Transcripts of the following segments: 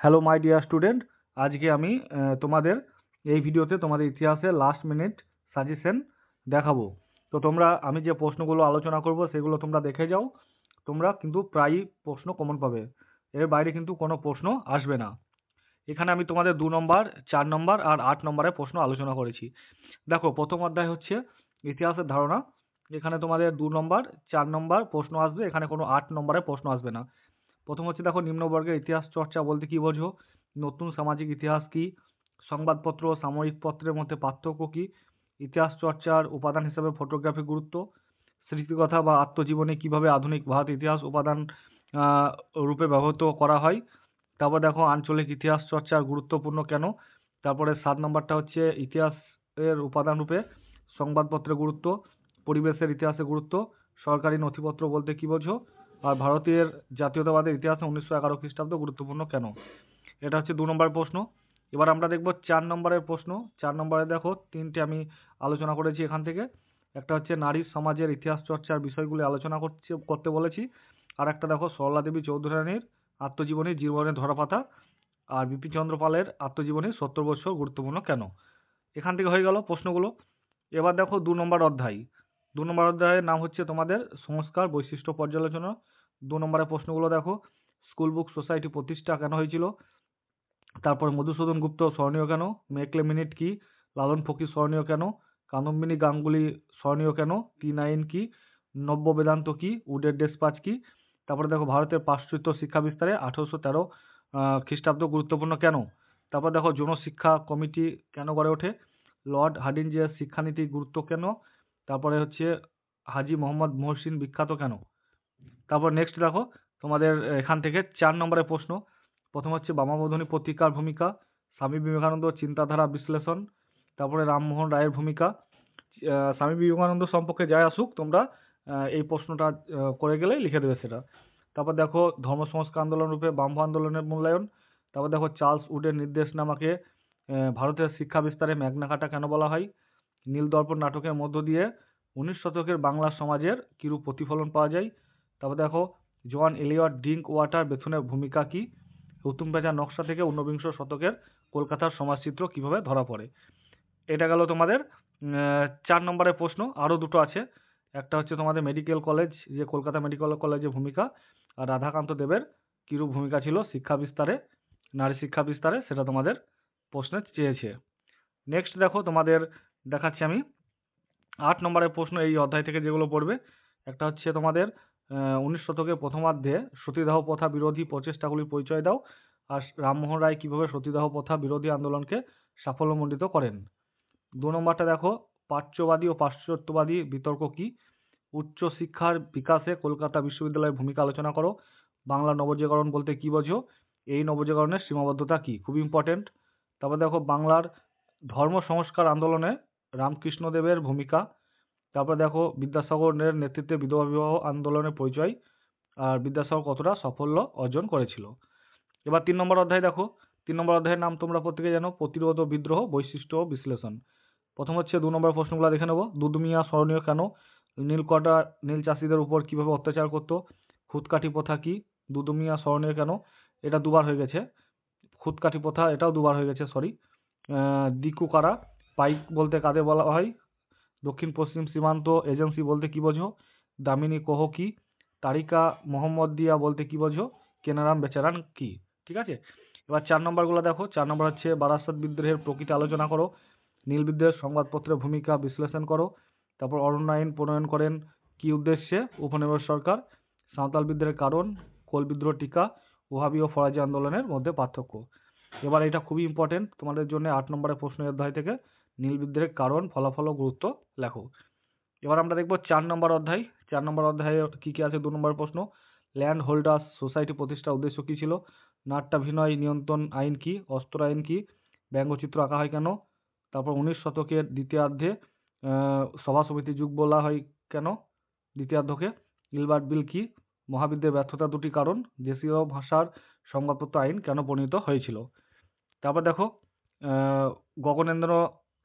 Hello my dear student আজকে আমি তোমাদের এই ভিডিওতে তোমাদের ইতিহাসের লাস্ট মিনিট সাজেশন দেখাবো। তো তোমরা, আমি যে প্রশ্নগুলো আলোচনা করব, সেগুলো তোমরা দেখে যাও। তোমরা কিন্তু প্রায়ই প্রশ্ন কমন পাবে। এর বাইরে কিন্তু কোনো প্রশ্ন আসবে না। এখানে আমি তোমাদের দু নম্বর, চার নম্বর আর আট নম্বরের প্রশ্ন আলোচনা করেছি। দেখো, প্রথম অধ্যায় হচ্ছে ইতিহাসের ধারণা। এখানে তোমাদের দু নম্বর, চার নম্বর প্রশ্ন আসবে। এখানে কোনো আট নম্বরের প্রশ্ন আসবে না। প্রথম হচ্ছে দেখো নিম্নবর্গের ইতিহাস চর্চা বলতে কি বোঝো? নতুন সামাজিক ইতিহাস কি? সংবাদপত্র ও সাময়িক পত্রের মধ্যে পার্থক্য কি? ইতিহাস চর্চার উপাদান হিসেবে ফটোগ্রাফি গুরুত্ব। স্মৃতিকথা বা আত্মজীবনী কীভাবে আধুনিক ভারত ইতিহাস উপাদান রূপে ব্যবহৃত করা হয়? তারপর দেখো আঞ্চলিক ইতিহাস চর্চার গুরুত্বপূর্ণ কেন? তারপরে সাত নম্বরটা হচ্ছে ইতিহাসের উপাদান রূপে সংবাদপত্রের গুরুত্ব, পরিবেশের ইতিহাসের গুরুত্ব, সরকারি নথিপত্র বলতে কি বোঝো? আর ভারতের জাতীয়তাবাদের ইতিহাসে উনিশশো এগারো খ্রিস্টাব্দ গুরুত্বপূর্ণ কেন? এটা হচ্ছে দু নম্বর প্রশ্ন। এবার আমরা দেখব চার নম্বরের প্রশ্ন। চার নম্বরে দেখো, তিনটে আমি আলোচনা করেছি এখান থেকে। একটা হচ্ছে নারী সমাজের ইতিহাস চর্চার বিষয়গুলি আলোচনা করছে, করতে বলেছি। আর একটা দেখো, সরলা দেবী চৌধুরী রানীর আত্মজীবনী জীবনের ধরাপাতা আর বিপিনচন্দ্র পালের আত্মজীবনী সত্তর বছর গুরুত্বপূর্ণ কেন? এখান থেকে হয়ে গেল প্রশ্নগুলো। এবার দেখো দু নম্বর অধ্যায়। দু নম্বর অধ্যায়ের নাম হচ্ছে তোমাদের সংস্কার বৈশিষ্ট্য পর্যালোচনা। দু নম্বরের প্রশ্নগুলো দেখো। স্কুল বুক সোসাইটি প্রতিষ্ঠা কেন হয়েছিল? তারপর মধুসূদন গুপ্ত স্মরণীয় কেন? মেকলে মিনিট কি? লালন ফকির স্মরণীয় কেন? কাদম্বিনী গাঙ্গুলি স্মরণীয় কেন? টি নাইন কি? নব্য বেদান্ত কি? উডের ডেসপাচ কি? তারপরে দেখো ভারতের পাশ্চাত্য শিক্ষা বিস্তারে আঠারোশো তেরো খ্রিস্টাব্দ গুরুত্বপূর্ণ কেন? তারপর দেখো জনশিক্ষা কমিটি কেন গড়ে ওঠে? লর্ড হার্ডিঞ্জের শিক্ষানীতি গুরুত্ব কেন? তারপরে হচ্ছে হাজি মোহাম্মদ মহসিন বিখ্যাত কেন? তারপর নেক্সট দেখো, তোমাদের এখান থেকে চার নম্বরের প্রশ্ন। প্রথম হচ্ছে বামাবোধনী পত্রিকার ভূমিকা, স্বামী বিবেকানন্দ চিন্তাধারা বিশ্লেষণ, তারপরে রামমোহন রায়ের ভূমিকা। স্বামী বিবেকানন্দ সম্পর্কে যাই আসুক, তোমরা এই প্রশ্নটা করে গেলেই লিখে দেবে সেটা। তারপর দেখো, ধর্ম সংস্কার আন্দোলন রূপে বাম আন্দোলনের মূল্যায়ন। তারপর দেখো, চার্লস উডের নির্দেশনামাকে ভারতের শিক্ষা বিস্তারে ম্যাগনা কাটা কেন বলা হয়? নীল দর্পণ নাটকের মধ্য দিয়ে উনিশ শতকের বাংলা সমাজের কিরূপ প্রতিফলন পাওয়া যায়? তারপর দেখো, জন এলিয়ট ড্রিঙ্ক ওয়াটার বেথুনের ভূমিকা কি? হুতুম পেঁচা নকশা থেকে ঊনবিংশ শতকের কলকাতার সমাজচিত্র কীভাবে ধরা পড়ে? এটা গেল তোমাদের চার নম্বরের প্রশ্ন। আরও দুটো আছে। একটা হচ্ছে তোমাদের মেডিকেল কলেজ, যে কলকাতা মেডিকেল কলেজের ভূমিকা, আর রাধাকান্ত দেবের কিরূপ ভূমিকা ছিল শিক্ষা বিস্তারে, নারী শিক্ষা বিস্তারে, সেটা তোমাদের প্রশ্নে চেয়েছে। নেক্সট দেখো তোমাদের দেখাচ্ছি আমি। আট নম্বরের প্রশ্ন এই অধ্যায় থেকে যেগুলো পড়বে, একটা হচ্ছে তোমাদের উনিশ শতকের প্রথমার্ধে সতীদাহ প্রথা বিরোধী প্রচেষ্টাগুলির পরিচয় দাও, আর রামমোহন রায় কীভাবে সতীদাহ প্রথা বিরোধী আন্দোলনকে সাফল্যমণ্ডিত করেন? দু নম্বরটা দেখো প্রাচ্যবাদী ও পাশ্চাত্যবাদী বিতর্ক কি? উচ্চ শিক্ষার বিকাশে কলকাতা বিশ্ববিদ্যালয়ের ভূমিকা আলোচনা করো। বাংলা নবজাগরণ বলতে কি বোঝো? এই নবজাগরণের সীমাবদ্ধতা কি? খুব ইম্পর্টেন্ট তারপর দেখো, বাংলার ধর্ম সংস্কার আন্দোলনে রামকৃষ্ণদেবের ভূমিকা। তারপর দেখো, বিদ্যাসাগরের নেতৃত্বে বিধবা বিবাহ আন্দোলনের পরিচয়, আর বিদ্যাসাগর কতটা সাফল্য অর্জন করেছিল। এবার তিন নম্বর অধ্যায় দেখো। তিন নম্বর অধ্যায়ের নাম তোমরা প্রত্যেকে জানো, প্রতিরোধ বিদ্রোহ, বৈশিষ্ট্য ও বিশ্লেষণ। প্রথম হচ্ছে দু নম্বর প্রশ্নগুলো দেখে নেব। দুদুমিয়া স্মরণীয় কেন? নীলকটা নীল চাষিদের উপর কীভাবে অত্যাচার করতো? খুদকাঠি প্রথা কি? দুদুমিয়া স্মরণীয় কেন? এটা দুবার হয়ে গেছে। খুদকাঠি প্রথা, এটাও দুবার হয়ে গেছে সরি দিকু কারা? পাইক বলতে কাদের বলা হয়? দক্ষিণ পশ্চিম সীমান্ত এজেন্সি বলতে কি বোঝো? দামিনী কোহ কি? তারিকা মোহাম্মদিয়া বলতে কি বোঝো? কেনারাম বেচারান কি? ঠিক আছে? এবার চার নম্বরগুলো দেখো। চার নম্বর হচ্ছে বারাসত বিদ্রোহের প্রকৃতি আলোচনা করো। নীল বিদ্রোহের সংবাদপত্রের ভূমিকা বিশ্লেষণ করো। তারপর অরণ্য আইন প্রণয়ন করেন কি উদ্দেশ্যে? উপনিবেশ সরকার। সাঁওতাল বিদ্রোহের কারণ, কোল বিদ্রোহ টিকা, ওহাবি ও ফরাজি আন্দোলনের মধ্যে পার্থক্য। এবার এটা খুবই ইম্পর্টেন্ট তোমাদের জন্য আট নম্বরের প্রশ্ন অধ্যায় থেকে। নীল বিদ্রোহের কারণ ফলাফল ও গুরুত্ব লেখো এবার আমরা দেখব চার নম্বর অধ্যায়। চার নম্বর অধ্যায়ে কি কি আছে? দু নম্বর প্রশ্ন, ল্যান্ড হোল্ডার্স সোসাইটি প্রতিষ্ঠার উদ্দেশ্য কি ছিল? নাট্যাভিনয় নিয়ন্ত্রণ আইন কি? অস্ত্র আইন কি? ব্যঙ্গচিত্র আঁকা হয় কেন? তারপর উনিশ শতকের দ্বিতীয়ার্ধে সভা সমিতি যুগ বলা হয় কেন? দ্বিতীয়ার্ধকে গিলবার্ট বিল কি? মহাবিদ্যের ব্যর্থতা দুটি কারণ, দেশীয় ভাষার সংবাদপত্র আইন কেন প্রণীত হয়েছিল? তারপর দেখো গগনেন্দ্র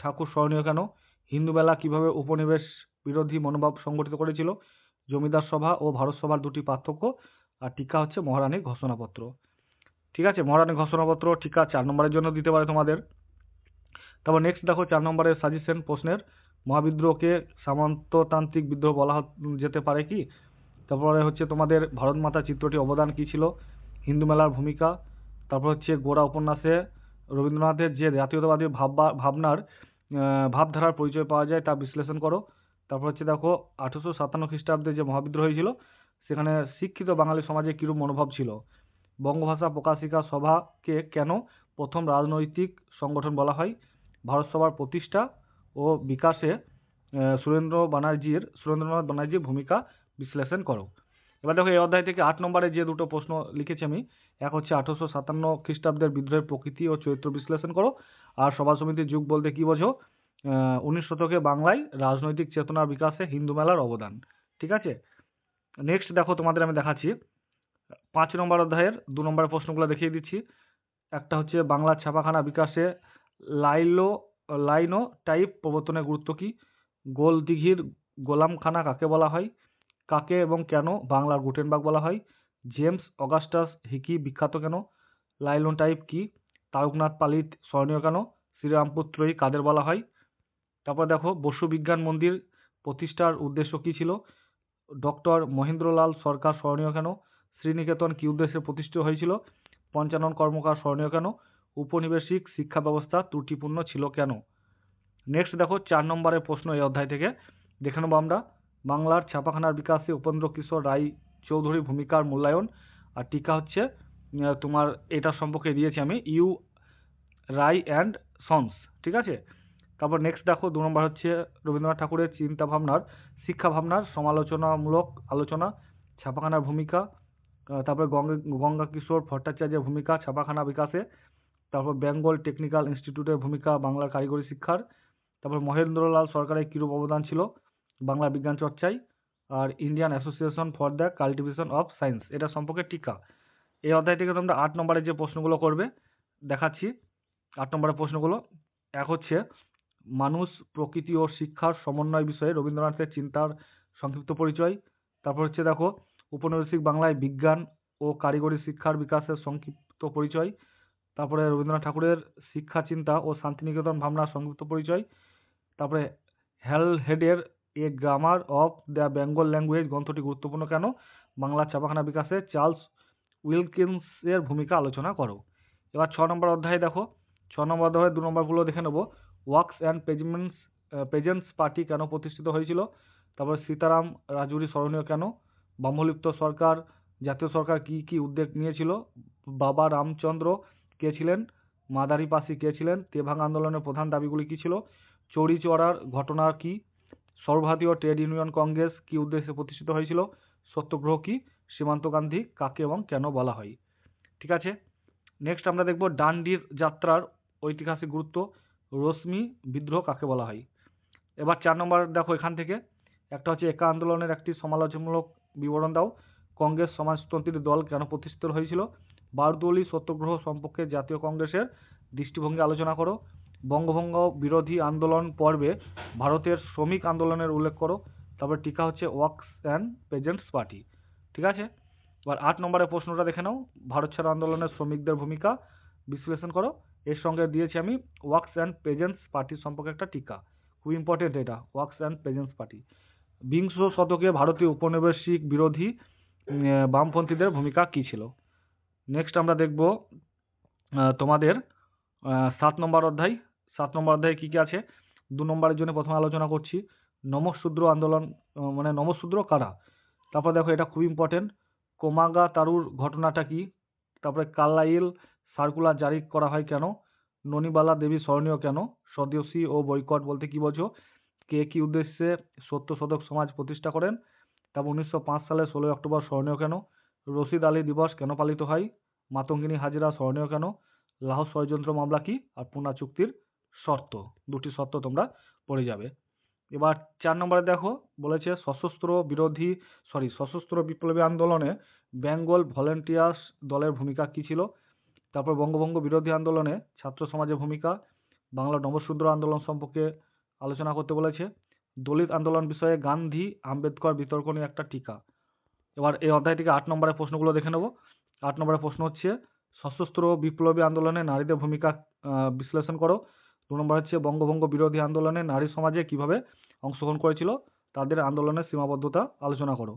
ঠাকুর স্মরণীয় কেন? হিন্দু মেলা কীভাবে উপনিবেশ বিরোধী মনোভাব সংগঠিত করেছিল? জমিদার সভা ও ভারত সভার দুটি পার্থক্য আর টিকা হচ্ছে মহারানীর ঘোষণাপত্র। ঠিক আছে মহারানী ঘোষণাপত্র টিকা চার নম্বরের জন্য দিতে পারে তোমাদের। তারপর নেক্সট দেখো চার নম্বরের সাজেশন প্রশ্নের। মহাবিদ্রোহকে সামন্ততান্ত্রিক বিদ্রোহ বলা যেতে পারে কি? তারপরে হচ্ছে তোমাদের ভারত মাতা চিত্রটি অবদান কি ছিল? হিন্দু মেলার ভূমিকা। তারপর হচ্ছে গোড়া উপন্যাসে রবীন্দ্রনাথের যে জাতীয়তাবাদী ভাববা, ভাবনার ভাবধারার পরিচয় পাওয়া যায় তা বিশ্লেষণ করো। তারপর হচ্ছে দেখো, আঠেরোশো সাতান্ন খ্রিস্টাব্দে যে মহাবিদ্রোহ হয়েছিল, সেখানে শিক্ষিত বাঙালি সমাজে কীরূপ মনোভাব ছিল? বঙ্গভাষা প্রকাশিকা সভাকে কেন প্রথম রাজনৈতিক সংগঠন বলা হয়? ভারত সভার প্রতিষ্ঠা ও বিকাশে সুরেন্দ্র ব্যানার্জির সুরেন্দ্রনাথ ব্যানার্জির ভূমিকা বিশ্লেষণ করো। এবার দেখো, এই অধ্যায় থেকে আট নম্বরে যে দুটো প্রশ্ন লিখেছি আমি এক হচ্ছে আঠারোশো সাতান্ন খ্রিস্টাব্দের বিদ্রোহের প্রকৃতি ও চরিত্র বিশ্লেষণ করো। আর সভা সমিতির যুগ বলতে কি বোঝো? উনিশ শতকে বাংলায় রাজনৈতিক চেতনার বিকাশে হিন্দু মেলার অবদান। ঠিক আছে? নেক্সট দেখো তোমাদের আমি দেখাচ্ছি। পাঁচ নম্বর অধ্যায়ের দু নম্বরের প্রশ্নগুলো দেখিয়ে দিচ্ছি। একটা হচ্ছে বাংলার ছাপাখানা বিকাশে লাইলো, লাইনো টাইপ প্রবর্তনের গুরুত্ব কি? গোল দিঘির গোলামখানা কাকে বলা হয়? কাকে এবং কেন বাংলার গুটেনবাগ বলা হয়? জেমস অগাস্টাস হিকি বিখ্যাত কেন? লাইলন টাইপ কি? তারকনাথ পালিত স্মরণীয় কেন? শ্রীরামপুর ত্রয়ী কাদের বলা হয়? তারপর দেখো, বসু বিজ্ঞান মন্দির প্রতিষ্ঠার উদ্দেশ্য কি ছিল? ডক্টর মহেন্দ্রলাল সরকার স্মরণীয় কেন? শ্রীনিকেতন কি উদ্দেশ্যে প্রতিষ্ঠিত হয়েছিল? পঞ্চানন কর্মকার স্মরণীয় কেন? উপনিবেশিক শিক্ষা ব্যবস্থা ত্রুটিপূর্ণ ছিল কেন? নেক্সট দেখো, চার নম্বরের প্রশ্ন এই অধ্যায় থেকে। দেখে নেব আমরা। বাংলার ছাপাখানার বিকাশে উপেন্দ্র কিশোর রায় চৌধুরী ভূমিকার মূল্যায়ন। আর টিকা হচ্ছে তোমার এটা সম্পর্কে দিয়েছি আমি, ইউ রাই অ্যান্ড সন্স, ঠিক আছে? তারপর নেক্সট দেখো, দু নম্বর হচ্ছে রবীন্দ্রনাথ ঠাকুরের চিন্তা ভাবনার, শিক্ষা ভাবনার, সমালোচনামূলক আলোচনা, ছাপাখানার ভূমিকা তারপরে গঙ্গা গঙ্গা কিশোর ভট্টাচার্যের ভূমিকা, ছাপাখানা বিকাশে, তারপর বেঙ্গল টেকনিক্যাল ইনস্টিটিউটের ভূমিকা, বাংলার কারিগরি শিক্ষার, তারপর মহেন্দ্রলাল সরকারের কিরূপ অবদান ছিল, বাংলা বিজ্ঞান চর্চায় আর Indian association for the cultivation of science এটা সম্পর্কে টিকা। এই অধ্যায় থেকে তোমরা আট নম্বরের যে প্রশ্নগুলো করবে, দেখাচ্ছি। আট নম্বরের প্রশ্নগুলো, এক হচ্ছে, মানুষ প্রকৃতি ও শিক্ষার সমন্বয় বিষয়ে রবীন্দ্রনাথের চিন্তার সংক্ষিপ্ত পরিচয়। তারপর হচ্ছে দেখো, উপনিবেশিক বাংলায় বিজ্ঞান ও কারিগরি শিক্ষার বিকাশের সংক্ষিপ্ত পরিচয়। তারপরে রবীন্দ্রনাথ ঠাকুরের শিক্ষা, চিন্তা ও শান্তিনিকেতন ভাবনার সংক্ষিপ্ত পরিচয়। তারপরে হ্যালহেডের a grammar of the Bengal language গ্রন্থটি গুরুত্বপূর্ণ কেন? বাংলা ছাপাখানা বিকাশে চার্লস উইলকিন্সের ভূমিকা আলোচনা করো। এবার ছ নম্বর অধ্যায়ে দেখো। ছ নম্বর অধ্যায়ে দু নম্বরগুলো দেখে নেব। Workers and peasants peasants party কেন প্রতিষ্ঠিত হয়েছিল? তারপর সীতারাম রাজুরি স্মরণীয় কেন? ব্রহ্মলিপ্ত সরকার, জাতীয় সরকার কি কি উদ্যোগ নিয়েছিল? বাবা রামচন্দ্র কে ছিলেন? মাদারি পাসি কে ছিলেন? তেভাং আন্দোলনের প্রধান দাবিগুলি কী ছিল? চৌরি চড়ার ঘটনা কি? সর্বভারতীয় ট্রেড ইউনিয়ন কংগ্রেস কি উদ্দেশ্যে প্রতিষ্ঠিত হয়েছিল? সত্যগ্রহ কি? সীমান্ত গান্ধী, কাকে এবং কেন বলা হয়? ঠিক আছে? নেক্সট আমরা দেখব ডান্ডির যাত্রার ঐতিহাসিক গুরুত্ব। রশ্মি বিদ্রোহ কাকে বলা হয়? এবার চার নম্বর দেখো এখান থেকে। একটা হচ্ছে একা আন্দোলনের একটি সমালোচনামূলক বিবরণ দাও। কংগ্রেস সমাজতন্ত্রী দল কেন প্রতিষ্ঠিত হয়েছিল? বারদৌলি সত্যগ্রহ সম্পর্কে জাতীয় কংগ্রেসের দৃষ্টিভঙ্গি আলোচনা করো। বঙ্গভঙ্গ বিরোধী আন্দোলন পর্বে ভারতের শ্রমিক আন্দোলনের উল্লেখ করো। তারপর টিকা হচ্ছে ওয়ার্কস অ্যান্ড পেজেন্টস পার্টি। ঠিক আছে? এবার আট নম্বরের প্রশ্নটা দেখে নাও। ভারত ছাড়ো আন্দোলনের শ্রমিকদের ভূমিকা বিশ্লেষণ করো। এর সঙ্গে দিয়েছি আমি ওয়ার্কস অ্যান্ড পেজেন্টস পার্টি সম্পর্কে একটা টিকা। খুব ইম্পর্টেন্ট এটা ওয়ার্কস অ্যান্ড পেজেন্টস পার্টি। বিংশ শতকে ভারতীয় উপনিবেশিক বিরোধী বামপন্থীদের ভূমিকা কী ছিল? নেক্সট আমরা দেখব তোমাদের সাত নম্বর অধ্যায় সাত নম্বর অধ্যায়ে কী কী আছে? দু নম্বরের জন্য প্রথমে আলোচনা করছি। নমশূদ্র আন্দোলন মানে নমশূদ্র কারা? তারপর দেখো এটা খুব ইম্পর্টেন্ট কোমাগা তারুর ঘটনাটা কি? তারপরে কার্লাইল সার্কুলার জারি করা হয় কেন? ননিবালা দেবী স্মরণীয় কেন? স্বদেশী ও বৈকট বলতে কি বোঝো? কে কি উদ্দেশ্যে সত্য শতক সমাজ প্রতিষ্ঠা করেন? তারপর উনিশশো পাঁচ সালে ষোলোই অক্টোবর স্মরণীয় কেন? রশিদ আলী দিবস কেন পালিত হয়? মাতঙ্গিনী হাজিরা স্মরণীয় কেন? লাহোস ষড়যন্ত্র মামলা কি? আর পুনা চুক্তির শর্ত, দুটি শর্ত তোমরা পড়ে যাবে। এবার চার নম্বরে দেখো, বলেছে সশস্ত্র বিরোধী সরি সশস্ত্র বিপ্লবী আন্দোলনে বেঙ্গল ভলেন্টিয়ার্স দলের ভূমিকা কী ছিল? তারপর বঙ্গভঙ্গ বিরোধী আন্দোলনে ছাত্র সমাজের ভূমিকা, বাংলা নবশূদ্র আন্দোলন সম্পর্কে আলোচনা করতে বলেছে। দলিত আন্দোলন বিষয়ে গান্ধী আম্বেদকর বিতর্ক নিয়ে একটা টিকা। এবার এই অধ্যায় থেকে আট নম্বরের প্রশ্নগুলো দেখে নেব। আট নম্বরের প্রশ্ন হচ্ছে, সশস্ত্র বিপ্লবী আন্দোলনে নারীদের ভূমিকা বিশ্লেষণ করো। দু নম্বর হচ্ছে বঙ্গভঙ্গ বিরোধী আন্দোলনে নারী সমাজে কীভাবে অংশগ্রহণ করেছিল, তাদের আন্দোলনের সীমাবদ্ধতা আলোচনা করো।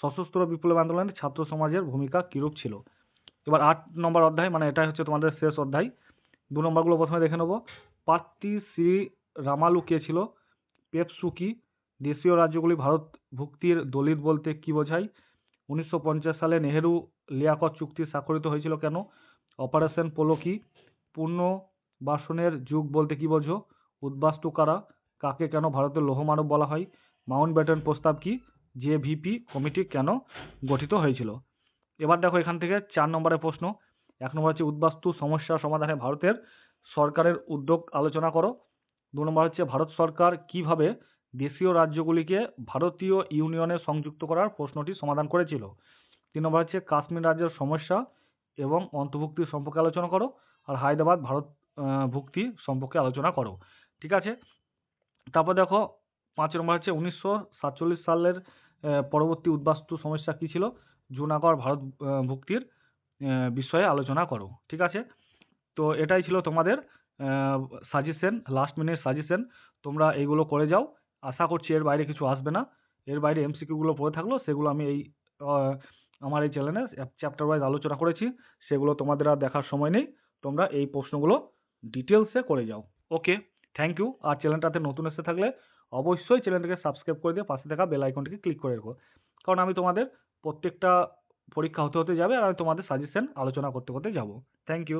সশস্ত্র বিপ্লবী আন্দোলনে ছাত্র সমাজের ভূমিকা কিরূপ ছিল? এবার আট নম্বর অধ্যায় মানে এটাই হচ্ছে তোমাদের শেষ অধ্যায়। দু নম্বরগুলো প্রথমে দেখে নেব। পার্থী শ্রী রামালু কে ছিল? পেপসু কি? দেশীয় রাজ্যগুলি ভারত ভুক্তির দলিত বলতে কি বোঝায়? উনিশশো পঞ্চাশ সালে নেহেরু লিয়াকত চুক্তি স্বাক্ষরিত হয়েছিল কেন? অপারেশন পোলো কি? পূর্ণ বাসনের যুগ বলতে কি বোঝো? উদ্বাস্তু কারা? কাকে কেন ভারতের লৌহমানব বলা হয়? মাউন্ট ব্যাটেন প্রস্তাব কি? জে ভিপি কমিটি কেন গঠিত হয়েছিল? এবার দেখো এখান থেকে চার নম্বরের প্রশ্ন। এক নম্বর হচ্ছে উদ্বাস্তু সমস্যা সমাধানে ভারতের সরকারের উদ্যোগ আলোচনা করো। দু নম্বর হচ্ছে ভারত সরকার কীভাবে দেশীয় রাজ্যগুলিকে ভারতীয় ইউনিয়নে সংযুক্ত করার প্রশ্নটি সমাধান করেছিল? তিন নম্বর হচ্ছে কাশ্মীর রাজ্যের সমস্যা এবং অন্তর্ভুক্তি সম্পর্কে আলোচনা করো। আর হায়দ্রাবাদ ভারত ভুক্তি সম্পর্কে আলোচনা করো। ঠিক আছে? তারপর দেখো, পাঁচ নম্বর হচ্ছে উনিশশো সাতচল্লিশ সালের পরবর্তী উদ্বাস্তু সমস্যা কী ছিল? জুনাগড় ভারত ভুক্তির বিষয়ে আলোচনা করো। ঠিক আছে? তো এটাই ছিল তোমাদের সাজেশন লাস্ট মিনিট সাজেশন তোমরা এইগুলো করে যাও। আশা করছি এর বাইরে কিছু আসবে না। এর বাইরে এমসিকিউগুলো পড়ে থাকল, সেগুলো আমি এই আমার এই চ্যানেলে চ্যাপ্টার ওয়াইজ আলোচনা করেছি। সেগুলো তোমাদের আর দেখার সময় নেই। তোমরা এই প্রশ্নগুলো ডিটেলসে করে যাও। ওকে থ্যাংক ইউ আর চ্যানেলটাতে নতুন এসে থাকলে অবশ্যই চ্যানেলটাকে সাবস্ক্রাইব করে দিয়ে পাশে থাকা বেল আইকনটিকে ক্লিক করে রেখো। কারণ আমি তোমাদের প্রত্যেকটা পরীক্ষা হতে হতে যাবে আর আমি তোমাদের সাজেশন আলোচনা করতে করতে যাব। Thank you